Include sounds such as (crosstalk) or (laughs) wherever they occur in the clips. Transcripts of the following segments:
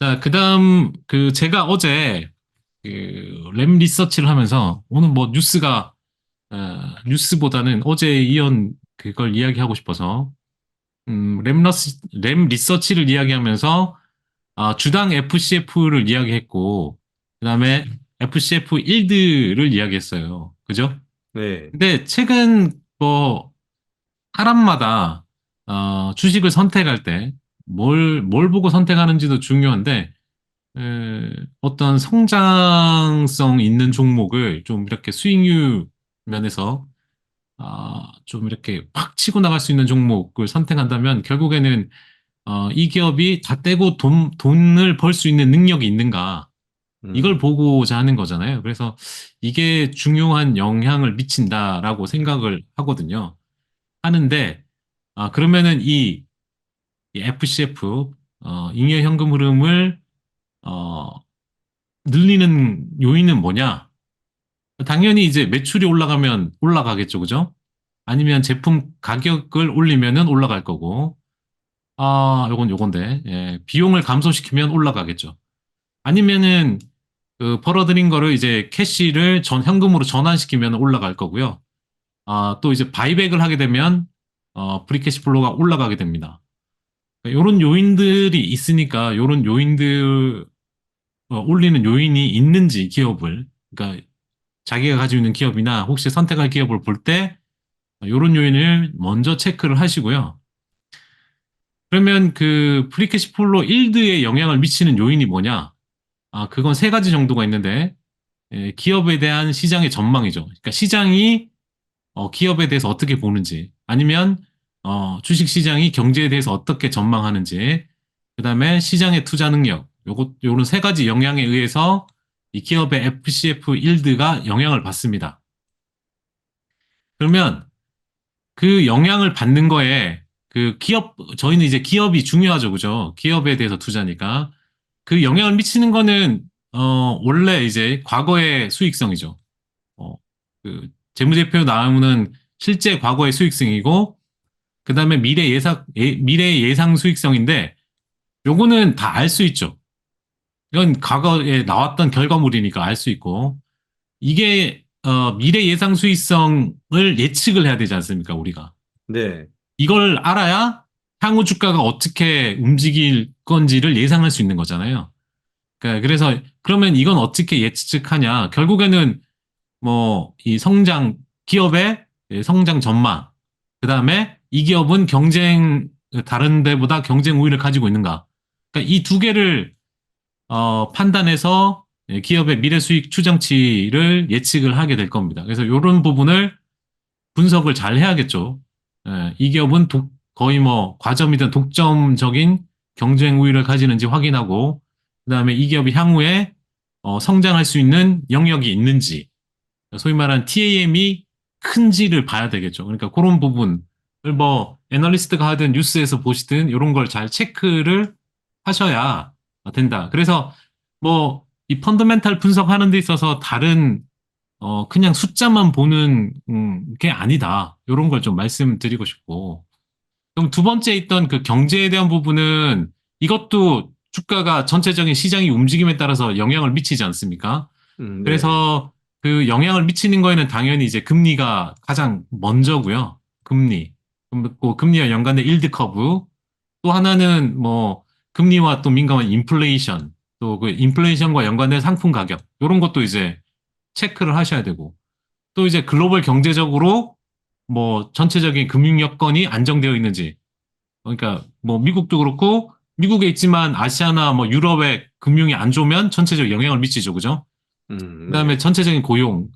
자, 그 다음, 그, 제가 어제, 그, 램 리서치를 하면서, 오늘 뭐 뉴스가, 어, 뉴스보다는 어제 이연 그걸 이야기하고 싶어서, 음, 램, 러시, 램 리서치를 이야기하면서, 아, 주당 FCF를 이야기했고, 그 다음에 FCF 일드를 이야기했어요. 그죠? 네. 근데 최근 뭐 사람마다 어, 주식을 선택할 때 뭘, 뭘 보고 선택하는지도 중요한데 에, 어떤 성장성 있는 종목을 좀 이렇게 수익률 면에서 아, 좀 이렇게 확 치고 나갈 수 있는 종목을 선택한다면 결국에는 어, 이 기업이 다 떼고 돈, 돈을 벌 수 있는 능력이 있는가 음, 이걸 보고자 하는 거잖아요. 그래서 이게 중요한 영향을 미친다라고 생각을 하거든요. 하는데, 아, 그러면은 이, 이 FCF, 어, 잉여 현금 흐름을, 어, 늘리는 요인은 뭐냐? 당연히 이제 매출이 올라가면 올라가겠죠. 그죠? 아니면 제품 가격을 올리면은 올라갈 거고, 아, 요건 요건데, 예, 비용을 감소시키면 올라가겠죠. 아니면은 그 벌어들인 거를 이제 캐시를 전 현금으로 전환시키면 올라갈 거고요. 아, 또 이제 바이백을 하게 되면 어, 프리캐시 플로우가 올라가게 됩니다. 이런 요인들이 있으니까 이런 요인들 어, 올리는 요인이 있는지 기업을 그러니까 자기가 가지고 있는 기업이나 혹시 선택할 기업을 볼 때 이런 요인을 먼저 체크를 하시고요. 그러면 그 프리캐시 플로우 일드에 영향을 미치는 요인이 뭐냐? 아, 그건 세 가지 정도가 있는데, 예, 기업에 대한 시장의 전망이죠. 그러니까 시장이 어, 기업에 대해서 어떻게 보는지, 아니면 어, 주식 시장이 경제에 대해서 어떻게 전망하는지, 그 다음에 시장의 투자 능력, 요것, 요런 세 가지 영향에 의해서 이 기업의 FCF 일드가 영향을 받습니다. 그러면 그 영향을 받는 거에 그 기업, 저희는 이제 기업이 중요하죠. 그죠? 기업에 대해서 투자니까. 그 영향을 미치는 거는 어 원래 이제 과거의 수익성이죠. 어, 그 재무제표 나오는 실제 과거의 수익성이고 그 다음에 미래 예상 예, 미래 예상 수익성인데 요거는 다 알 수 있죠. 이건 과거에 나왔던 결과물이니까 알 수 있고 이게 어, 미래 예상 수익성을 예측을 해야 되지 않습니까, 우리가? 네. 이걸 알아야 향후 주가가 어떻게 움직일 건지를 예상할 수 있는 거잖아요. 그러니까 그래서 그러면 이건 어떻게 예측하냐? 결국에는 뭐 이 성장 기업의 성장 전망, 그 다음에 이 기업은 경쟁 다른 데보다 경쟁 우위를 가지고 있는가? 그러니까 이 두 개를 어, 판단해서 기업의 미래 수익 추정치를 예측을 하게 될 겁니다. 그래서 이런 부분을 분석을 잘 해야겠죠. 예, 이 기업은 독, 거의 뭐 과점이든 독점적인 경쟁 우위를 가지는지 확인하고 그 다음에 이 기업이 향후에 어, 성장할 수 있는 영역이 있는지 소위 말하는 TAM이 큰지를 봐야 되겠죠. 그러니까 그런 부분을 뭐 애널리스트가 하든 뉴스에서 보시든 이런 걸 잘 체크를 하셔야 된다. 그래서 뭐 이 펀더멘탈 분석하는 데 있어서 다른 어 그냥 숫자만 보는 음, 게 아니다. 이런 걸 좀 말씀드리고 싶고 그럼 두 번째 있던 그 경제에 대한 부분은 이것도 주가가 전체적인 시장의 움직임에 따라서 영향을 미치지 않습니까? 음, 네. 그래서 그 영향을 미치는 거에는 당연히 이제 금리가 가장 먼저고요. 금리. 그리고 금리와 연관된 일드 커브. 또 하나는 뭐 금리와 또 민감한 인플레이션. 또 그 인플레이션과 연관된 상품 가격. 이런 것도 이제 체크를 하셔야 되고. 또 이제 글로벌 경제적으로 뭐 전체적인 금융 여건이 안정되어 있는지. 그러니까 뭐 미국도 그렇고 미국에 있지만 아시아나 뭐 유럽의 금융이 안 좋으면 전체적 영향을 미치죠. 그죠? 음, 그다음에 네. 전체적인 고용.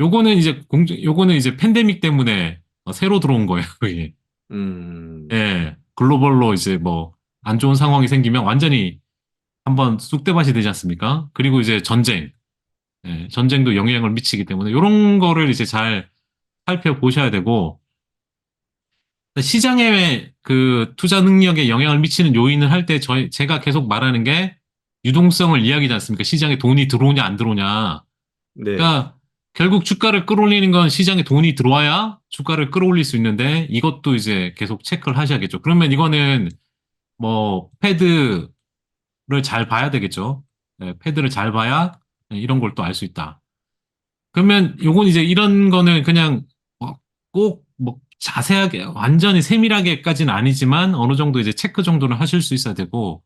요거는 이제 공 요거는 이제 팬데믹 때문에 어, 새로 들어온 거예요. (laughs) 그게. 음, 예. 글로벌로 이제 뭐 안 좋은 상황이 생기면 완전히 한번 쑥대밭이 되지 않습니까? 그리고 이제 전쟁. 예, 전쟁도 영향을 미치기 때문에 이런 거를 이제 잘 살펴보셔야 되고 시장의 그 투자 능력에 영향을 미치는 요인을 할 때 저희 제가 계속 말하는 게 유동성을 이야기하지 않습니까? 시장에 돈이 들어오냐 안 들어오냐. 네. 그러니까 결국 주가를 끌어올리는 건 시장에 돈이 들어와야 주가를 끌어올릴 수 있는데 이것도 이제 계속 체크를 하셔야겠죠. 그러면 이거는 뭐 패드 잘 봐야 되겠죠. 네, 패드를 잘 봐야 네, 이런 걸 또 알 수 있다. 그러면 요건 이제 이런 거는 그냥 꼭 뭐 자세하게 완전히 세밀하게까지는 아니지만 어느 정도 이제 체크 정도는 하실 수 있어야 되고